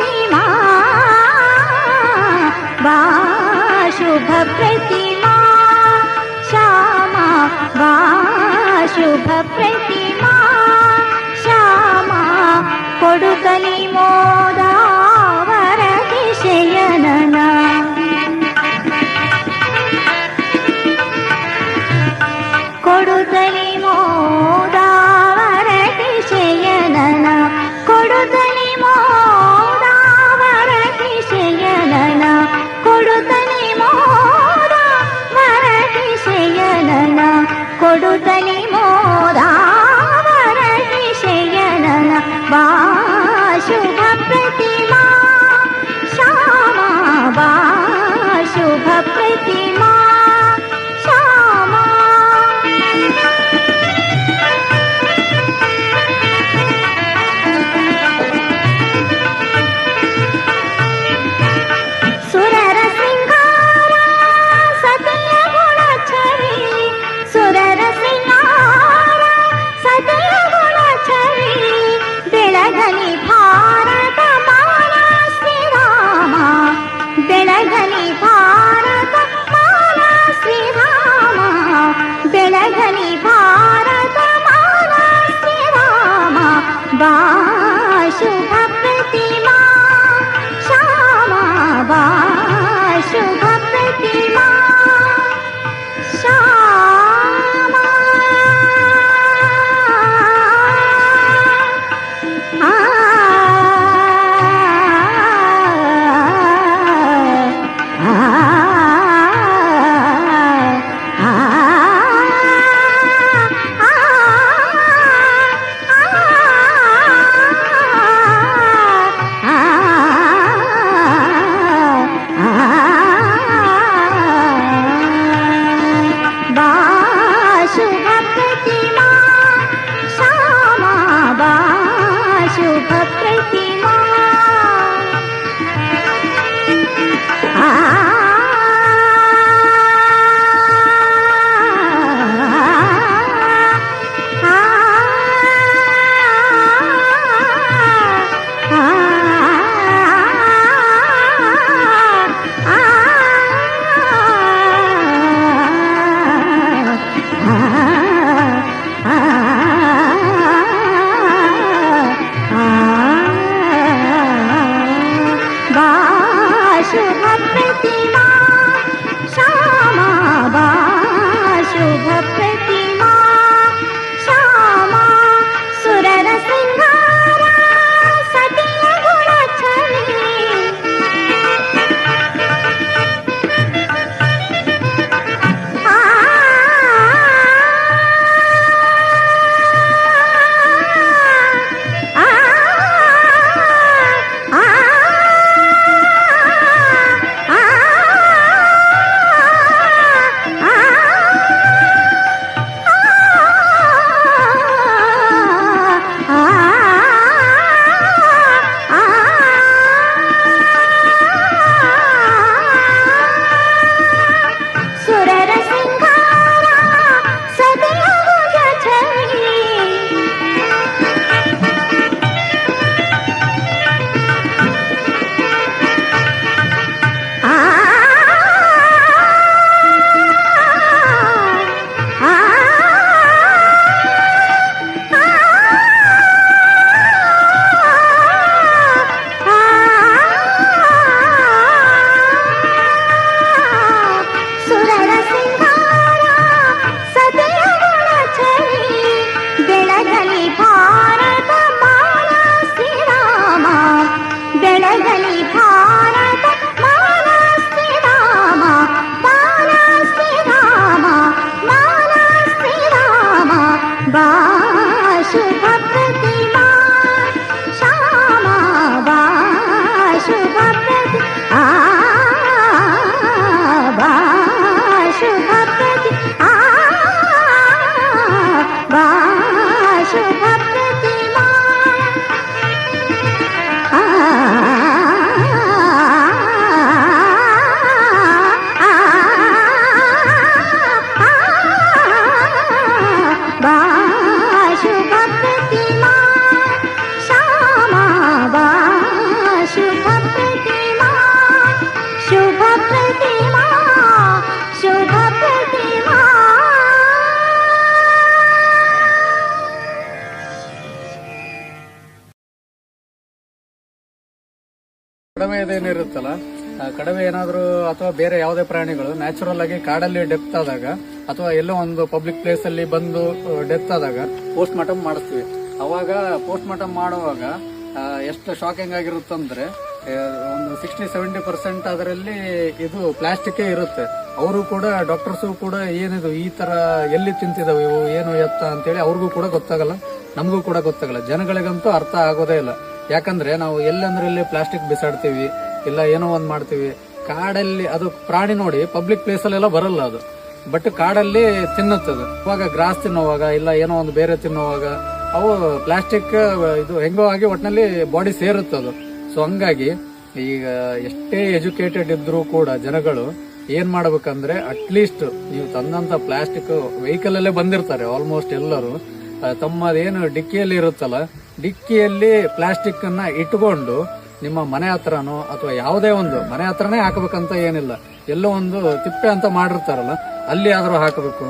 प्रतिमा वा शुभप्रतिमा श्यामा वा शुभप्रतिमा श्यामा कोडुकलि मोदावरतिशयनना कोडुकलि కొడుకని ಕಡಿಮೆ ಏನಿರುತ್ತಲ್ಲ ಆ, ಕಡಿಮೆ ಏನಾದರೂ ಅಥವಾ ಬೇರೆ ಯಾವುದೇ ಪ್ರಾಣಿಗಳು ನ್ಯಾಚುರಲ್ ಆಗಿ ಕಾಡಲ್ಲಿ ಡೆಪ್ತ್ ಆದಾಗ ಅಥವಾ ಎಲ್ಲೋ ಒಂದು ಪಬ್ಲಿಕ್ ಪ್ಲೇಸ್ ಅಲ್ಲಿ ಬಂದು ಡೆತ್ ಆದಾಗ ಪೋಸ್ಟ್ ಮಾರ್ಟಮ್ ಮಾಡಿಸ್ತೀವಿ. ಅವಾಗ ಪೋಸ್ಟ್ ಮಾರ್ಟಮ್ ಮಾಡುವಾಗ ಎಷ್ಟು ಶಾಕಿಂಗ್ ಆಗಿರುತ್ತಂದ್ರೆ ಅಂದ್ರೆ ಒಂದು ಸಿಕ್ಸ್ಟಿ ಸೆವೆಂಟಿ ಪರ್ಸೆಂಟ್ ಅದರಲ್ಲಿ ಇದು ಪ್ಲಾಸ್ಟಿಕ್ ಇರುತ್ತೆ. ಅವರು ಕೂಡ ಡಾಕ್ಟರ್ಸು ಕೂಡ ಏನಿದು, ಈ ತರ ಎಲ್ಲಿ ತಿಂತಿದಾವೆ ಇವು ಏನು ಎತ್ತ ಅಂತೇಳಿ ಅವ್ರಿಗೂ ಕೂಡ ಗೊತ್ತಾಗಲ್ಲ, ನಮಗೂ ಕೂಡ ಗೊತ್ತಾಗಲ್ಲ. ಜನಗಳಿಗಂತೂ ಅರ್ಥ ಆಗೋದೇ ಇಲ್ಲ. ಯಾಕಂದ್ರೆ ನಾವು ಎಲ್ಲಂದ್ರೆ ಇಲ್ಲಿ ಪ್ಲಾಸ್ಟಿಕ್ ಬಿಸಾಡ್ತೀವಿ, ಇಲ್ಲ ಏನೋ ಒಂದ್ ಮಾಡ್ತೀವಿ, ಕಾಡಲ್ಲಿ ಅದು ಪ್ರಾಣಿ ನೋಡಿ ಪಬ್ಲಿಕ್ ಪ್ಲೇಸ್ ಅಲ್ಲೆಲ್ಲ ಬರಲ್ಲ ಅದು. ಬಟ್ ಕಾಡಲ್ಲಿ ತಿನ್ನುತ್ತದು. ಇವಾಗ ಗ್ರಾಸ್ ತಿನ್ನುವಾಗ, ಇಲ್ಲ ಏನೋ ಒಂದು ಬೇರೆ ತಿನ್ನುವಾಗ, ಅವು ಪ್ಲಾಸ್ಟಿಕ್, ಇದು ಹೆಂಗೋ ಆಗಿ ಒಟ್ಟಿನಲ್ಲಿ ಬಾಡಿ ಸೇರುತ್ತದು. ಸೊ ಹಂಗಾಗಿ ಈಗ ಎಷ್ಟೇ ಎಜುಕೇಟೆಡ್ ಇದ್ರೂ ಕೂಡ ಜನಗಳು ಏನ್ ಮಾಡ್ಬೇಕಂದ್ರೆ ಅಟ್ಲೀಸ್ಟ್ ನೀವು ತಂದಂತ ಪ್ಲಾಸ್ಟಿಕ್ ವೆಹಿಕಲ್ ಅಲ್ಲೇ ಬಂದಿರ್ತಾರೆ ಆಲ್ಮೋಸ್ಟ್ ಎಲ್ಲರೂ. ತಮ್ಮದೇನು ಡಿಕ್ಕಿಯಲ್ಲಿ ಇರುತ್ತಲ್ಲ ಡಿಕ್ಕಿಯಲ್ಲಿ ಪ್ಲಾಸ್ಟಿಕ್ ಅನ್ನ ಇಟ್ಕೊಂಡು ನಿಮ್ಮ ಮನೆ ಹತ್ರನೋ ಅಥವಾ ಯಾವುದೇ ಒಂದು ಮನೆ ಹತ್ರನೇ ಹಾಕಬೇಕಂತ ಏನಿಲ್ಲ. ಎಲ್ಲೋ ಒಂದು ತಿಪ್ಪೆ ಅಂತ ಮಾಡಿರ್ತಾರಲ್ಲ, ಅಲ್ಲಿ ಆದರೂ ಹಾಕಬೇಕು.